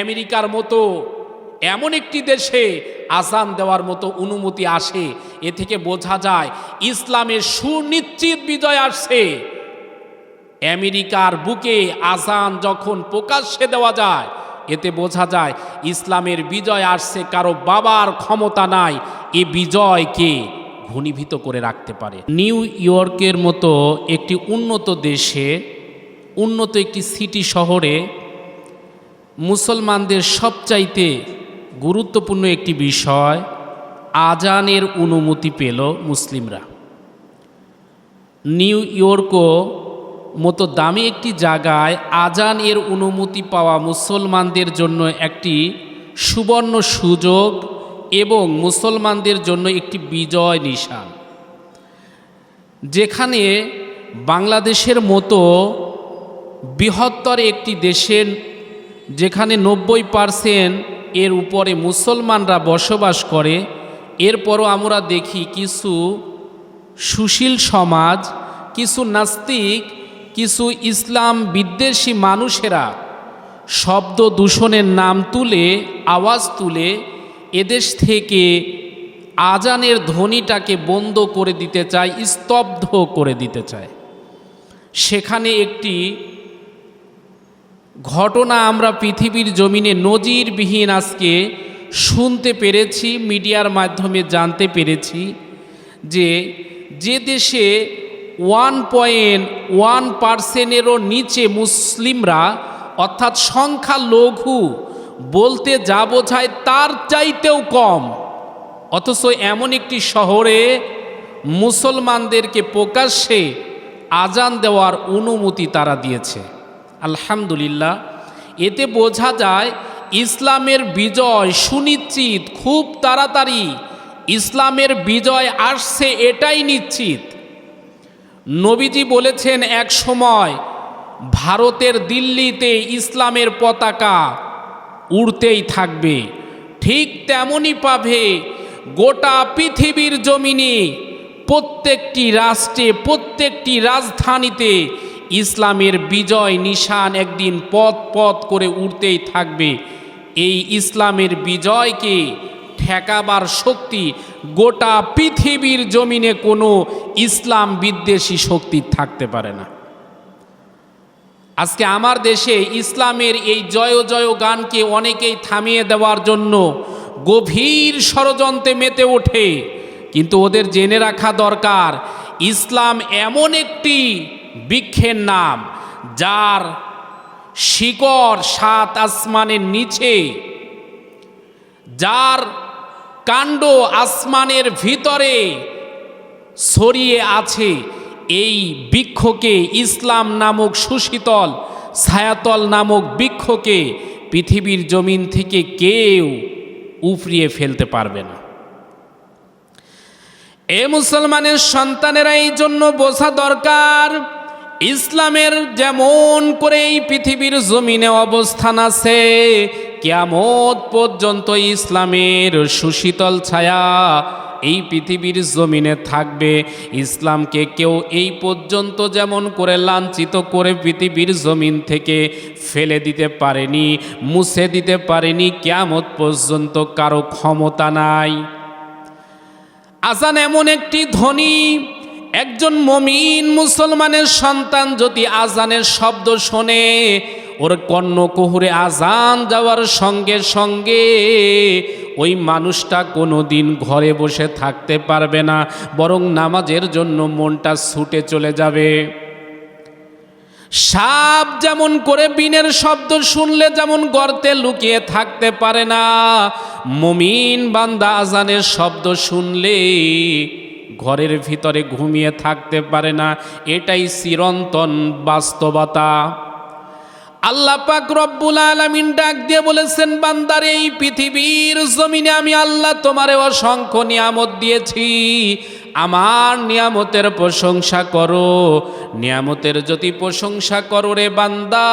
আমেরিকার মতো, এমন একটি দেশে আজান দেওয়ার মতো অনুমতি আসে। এ থেকে বোঝা যায়, ইসলামের সুনিশ্চিত বিজয় আসছে। আমেরিকার বুকে আজান যখন প্রকাশ্যে দেওয়া যায়, এতে বোঝা যায়, ইসলামের বিজয় আসছে কারও বাবার ক্ষমতা নাই। এ বিজয়কে ঘনীভূত করে রাখতে পারে। নিউ ইয়র্কের মতো একটি উন্নত দেশে, উন্নত একটি সিটি শহরে মুসলমানদের সবচাইতে গুরুত্বপূর্ণ একটি বিষয়, আজানের অনুমতি পেল মুসলিমরা। নিউ ইয়র্কও মতো দামি একটি জায়গায় আজান এর অনুমতি পাওয়া মুসলমানদের জন্য একটি সুবর্ণ সুযোগ এবং মুসলমানদের জন্য একটি বিজয় নিশান। যেখানে বাংলাদেশের মতো বৃহত্তর একটি দেশের যেখানে নব্বই পারসেন্ট এর উপরে মুসলমানরা বসবাস করে, এরপরও আমরা দেখি কিছু সুশীল সমাজ, কিছু নাস্তিক, কিছু ইসলাম বিদ্বেষী মানুষেরা শব্দ দূষণের নাম তুলে, আওয়াজ তুলে এদেশ থেকে আজানের ধ্বনিটাকে বন্ধ করে দিতে চায়, স্তব্ধ করে দিতে চায়। সেখানে একটি ঘটনা আমরা পৃথিবীর জমিনে নজিরবিহীন আজকে শুনতে পেরেছি, মিডিয়ার মাধ্যমে জানতে পেরেছি যে যে দেশে ওয়ান পয়েন্ট ওয়ান পার্সেন্টেরও নিচে মুসলিমরা, অর্থাৎ সংখ্যা লঘু বলতে যা বোঝায় তার চাইতেও কম। অথচ এমন একটি শহরে মুসলমানদেরকে প্রকাশ্যে আজান দেওয়ার অনুমতি তারা দিয়েছে। আলহামদুলিল্লাহ। এতে বোঝা যায় ইসলামের বিজয় সুনিশ্চিত, খুব তাড়াতাড়ি ইসলামের বিজয় আসছে এটাই নিশ্চিত। নবীজি বলেছেন এক সময় ভারতের দিল্লিতে ইসলামের পতাকা উড়তেই থাকবে। ঠিক তেমনই পাবে গোটা পৃথিবীর জমিনে প্রত্যেকটি রাষ্ট্রে, প্রত্যেকটি রাজধানীতে ইসলামের বিজয় নিশান একদিন পথ পথ করে উঠতেই থাকবে। এই ইসলামের বিজয়কে ঠেকাবার শক্তি গোটা পৃথিবীর জমিনে কোনো ইসলাম বিদ্বেষী শক্তি থাকতে পারে না। আজকে আমার দেশে ইসলামের এই জয় জয় গানকে অনেকেই থামিয়ে দেওয়ার জন্য গভীর ষড়যন্ত্রে মেতে ওঠে। কিন্তু ওদের জেনে রাখা দরকার, ইসলাম এমন একটি বৃক্ষের নাম, যার শিকড় সাত আসমানের নিচে, যার কাণ্ড আসমানের ভিতরে ছড়িয়ে আছে, এই বৃক্ষকে ইসলাম নামক সুশীতল, ছায়াতল নামক বৃক্ষকে পৃথিবীর জমিন থেকে কেউ উফরিয়ে ফেলতে পারবে না। এ মুসলমানের সন্তানেরা এই জন্য বোঝা দরকার ইসলামের যেমন করে এই পৃথিবীর জমিনে অবস্থান আছে, কেয়ামত পর্যন্ত ইসলামের সুশীতল ছায়া এই পৃথিবীর জমিনে থাকবে। ইসলামকে কেউ এই পর্যন্ত যেমন করে লাঞ্ছিত করে পৃথিবীর জমিন থেকে ফেলে দিতে পারেনি, মুছে দিতে পারেনি, কেয়ামত পর্যন্ত কারও ক্ষমতা নাই। আজান এমন একটি ধ্বনি একজন মমিন মুসলমানের সন্তান যদি আজানের শব্দ শোনে, ওর কর্ণ কর্ণকুহুরে আজান যাওয়ার সঙ্গে সঙ্গে ওই মানুষটা কোনো দিন ঘরে বসে থাকতে পারবে না, বরং নামাজের জন্য মনটা ছুটে চলে যাবে। সাপ যেমন করে বিনের শব্দ শুনলে যেমন গর্তে লুকিয়ে থাকতে পারে না, মমিন বান্দা আজানের শব্দ শুনলে ঘরের ভিতরে ঘুমিয়ে থাকতে পারে না, এটাই চিরন্তন বাস্তবতা। আল্লাহ পাক রব্বুল আলামিন ডাক দিয়ে বলেছেন, বান্দার, এই পৃথিবীর জমিনে আমি আল্লাহ তোমারে অসংখ্য নিয়ামত দিয়েছি। আমার নিয়ামতের প্রশংসা করো, নিয়ামতের যদি প্রশংসা করো রে বান্দা,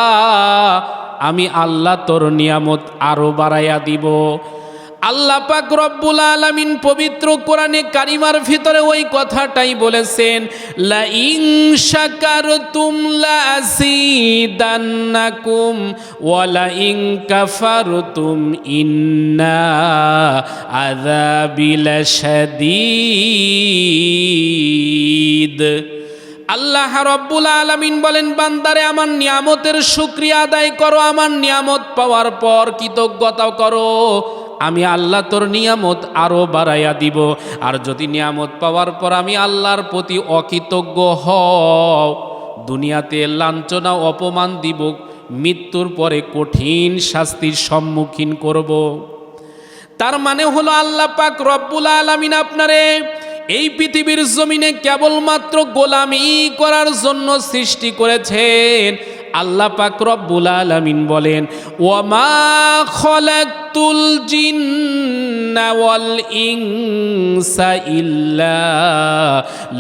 আমি আল্লাহ তোর নিয়ামত আরও বাড়াইয়া দিব। আল্লাহ পাক রব্বুল আলামিন পবিত্র কোরআনে কারিমার ভিতরে ওই কথাটাই বলেছেন লা আল্লাহ রব্বুল আলামিন বলেন, বান্দারে, আমার নিয়ামতের শুক্রিয়া আদায় করো, আমার নিয়ামত পাওয়ার পর কৃতজ্ঞতা করো। আমি আল্লাহ তোর নিয়ামত আরও বাড়াইয়া দিব। আর যদি নিয়ামত পাওয়ার পর আমি আল্লাহর প্রতি অকৃতজ্ঞ হও, দুনিয়াতে লাঞ্ছনা, অপমান দিব, মৃত্যুর পরে কঠিন শাস্তির সম্মুখীন করব। তার মানে হলো আল্লাহ পাক রব্বুল আলামিন আপনারে এই পৃথিবীর জমিনে কেবলমাত্র গোলামি করার জন্য সৃষ্টি করেছেন। আল্লাহ পাক রব্বুল আলামিন বলেন, ওয়ামা খলাকতুল জিন্না ওয়াল ইনসা ইল্লা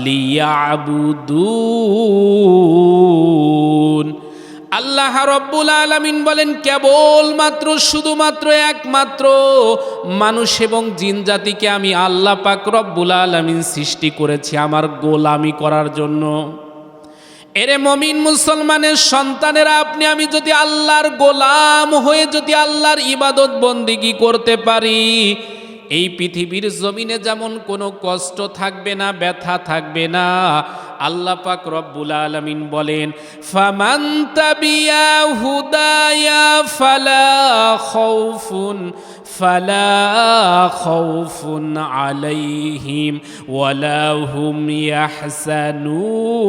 লিয়াবুদুন। আল্লাহ রব্বুল আলামিন বলেন, কেবলমাত্র, শুধুমাত্র, একমাত্র মানুষ এবং জিন জাতিকে আমি আল্লাহ পাক রব্বুল আলামিন সৃষ্টি করেছি আমার গোলামি করার জন্য। এরে মমিন মুসলমানের সন্তানেরা, আপনি, আমি যদি আল্লাহর গোলাম হয়ে যদি আল্লাহর ইবাদত বন্দিগি করতে পারি, এই পৃথিবীর জমিনে যেমন কোনো কষ্ট থাকবে না, ব্যথা থাকবে না, আল্লাহ পাক রব্বুল আলামিন বলেন, ফামান তাবিয়া হুদায়া ফালা খাউফুন ফালা খাউফুন আলাইহিম ওয়ালা হুম ইয়াহসানুন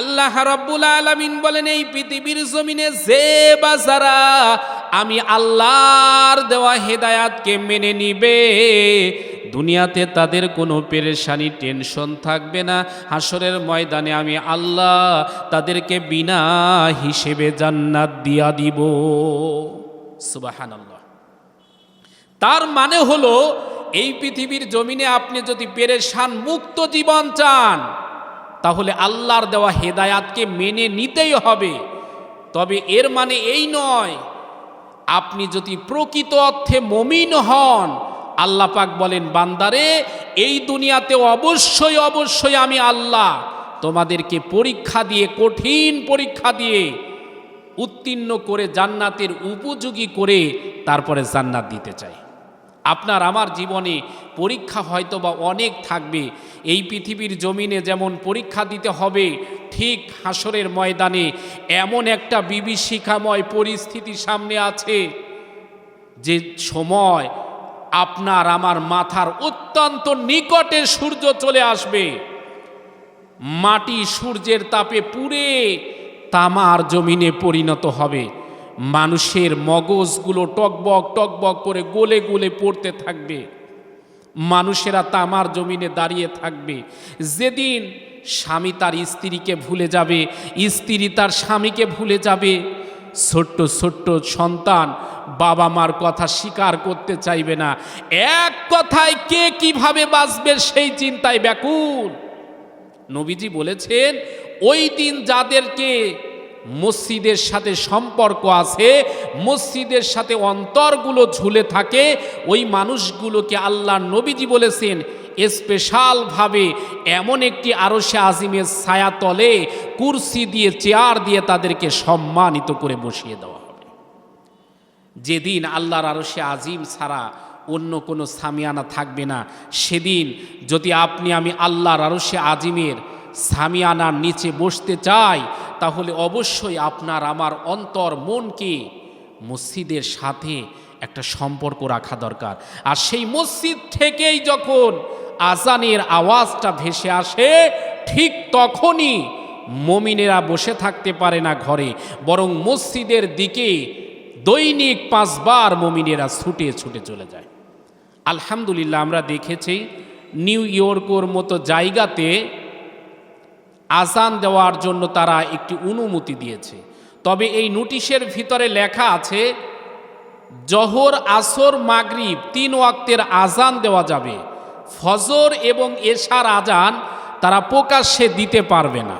আল্লাহ রাব্বুল আলামিন বলেন, এই পৃথিবীর জমিনে যে বা যারা, আমি আল্লাহর দেওয়া হেদায়াতকে মেনে নিবে, দুনিয়াতে তাদের কোনো পেরেশানি, টেনশন থাকবে না। হাসরের ময়দানে আমি আল্লাহ তাদেরকে বিনা হিসেবে জান্নাত দিয়া দিব। সুবাহান আল্লাহ তার মানে হলো, এই পৃথিবীর জমিনে আপনি যদি পেরেশান মুক্ত জীবন চান, তাহলে আল্লাহর দেওয়া হেদায়াতকে মেনে নিতেই হবে। তবে এর মানে এই নয়, আপনি যদি প্রকৃত অর্থে মমিন হন, আল্লাহ পাক বলেন, বান্দারে, এই দুনিয়াতে অবশ্যই অবশ্যই আমি আল্লাহ তোমাদেরকে পরীক্ষা দিয়ে, কঠিন পরীক্ষা দিয়ে উত্তীর্ণ করে জান্নাতের উপযোগী করে তারপরে জান্নাত দিতে চাই। আপনার আমার জীবনে পরীক্ষা হয়তো বা অনেক থাকবে। এই পৃথিবীর জমিনে যেমন পরীক্ষা দিতে হবে, ঠিক হাসরের ময়দানে এমন একটা বিভীষিকাময় পরিস্থিতি সামনে আছে যে সময় আপনার আমার মাথার অত্যন্ত নিকটে সূর্য চলে আসবে। মাটি সূর্যের তাপে পুড়ে তামার জমিনে পরিণত হবে। মানুষের মগজগুলো টকবক টকবক করে গোলে গোলে পড়তে থাকবে। মানুষেরা তামার জমিনে দাঁড়িয়ে থাকবে। যেদিন স্বামী তার স্ত্রীকে ভুলে যাবে, স্ত্রী তার স্বামীকে ভুলে যাবে, ছোট্ট ছোট্ট সন্তান বাবা মার কথা স্বীকার করতে চাইবে না। এক কথায় কে কীভাবে বাঁচবে সেই চিন্তায় ব্যাকুল। নবীজি বলেছেন ওই দিন যাদেরকে মসজিদের সাথে সম্পর্ক আছে, মসজিদের সাথে অন্তরগুলো ঝুলে থাকে, ওই মানুষগুলোকে আল্লাহ নবীজি বলেছেন, স্পেশালভাবে এমন একটি আরশে আজিমের ছায়া তলে কুরসি দিয়ে, চেয়ার দিয়ে তাদেরকে সম্মানিত করে বসিয়ে দেওয়া হবে। যেদিন আল্লাহর আরশে আজিম ছাড়া অন্য কোনো সামিয়ানা থাকবে না, সেদিন যদি আপনি আমি আল্লাহর আরশে আজিমের সামিয়ানার নিচে বসতে চাই তাহলে অবশ্যই আপনার আমার অন্তর মনকে মসজিদের সাথে একটা সম্পর্ক রাখা দরকার। আর সেই মসজিদ থেকেই যখন আজানের আওয়াজটা ভেসে আসে, ঠিক তখনই মমিনেরা বসে থাকতে পারে না ঘরে, বরং মসজিদের দিকে দৈনিক পাঁচবার মমিনেরা ছুটে ছুটে চলে যায়। আলহামদুলিল্লাহ আমরা দেখেছি, নিউ ইয়র্কর মতো জায়গাতে আজান দেওয়ার জন্য তারা একটি অনুমতি দিয়েছে। তবে এই নোটিশের ভিতরে লেখা আছে, জহর, আসর, মাগরিব তিন ওয়াক্তের আজান দেওয়া যাবে। ফজর এবং এশার আজান তারা প্রকাশ্যে দিতে পারবে না।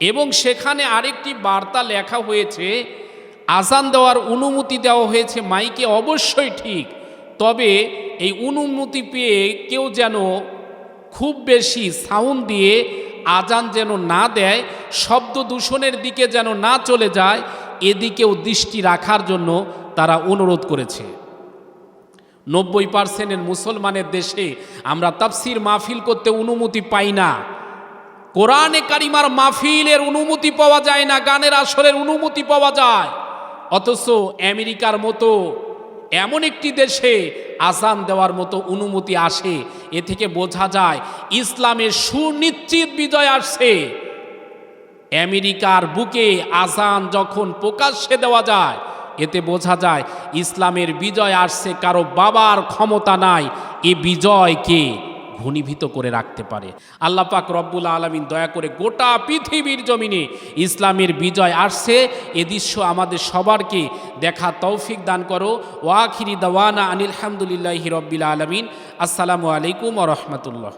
এবং সেখানে আরেকটি বার্তা লেখা হয়েছে, আজান দেওয়ার অনুমতি দেওয়া হয়েছে মাইকে অবশ্যই ঠিক, তবে এই অনুমতি পেয়ে কেউ যেন খুব বেশি সাউন্ড দিয়ে আজান যেন না দেয়, শব্দ দূষণের দিকে যেন না চলে যায়, এদিকেও দৃষ্টি রাখার জন্য তারা অনুরোধ করেছে। নব্বই পার্সেন্টের মুসলমানের দেশে আমরা তাফসির মাহফিল করতে অনুমতি পাই না। কোরআনে কারিমার মাহফিলের অনুমতি পাওয়া যায় না, গানের আসরের অনুমতি পাওয়া যায়। অথচ আমেরিকার মতো এমন একটি দেশে আজান দেওয়ার মতো অনুমতি আসে, এ থেকে বোঝা যায় ইসলামের সুনিশ্চিত বিজয় আসছে। আমেরিকার বুকে আজান যখন প্রকাশ্যে দেওয়া যায়, এতে বোঝা যায় ইসলামের বিজয় আসছে কারও বাবার ক্ষমতা নাই, এ বিজয়কে ঘনীভূত করে রাখতে পারে। আল্লাহ পাক রব্বুল আলমিন দয়া করে গোটা পৃথিবীর জমিনে ইসলামের বিজয় আসছে। এ দৃশ্য আমাদের সবারকে দেখা তৌফিক দান করো। ওয়াখিরি দাওয়ানা আনিল হামদুলিল্লাহি রব্বিল আলমিন। আসসালামু আলাইকুম ও রহমতুল্লাহ।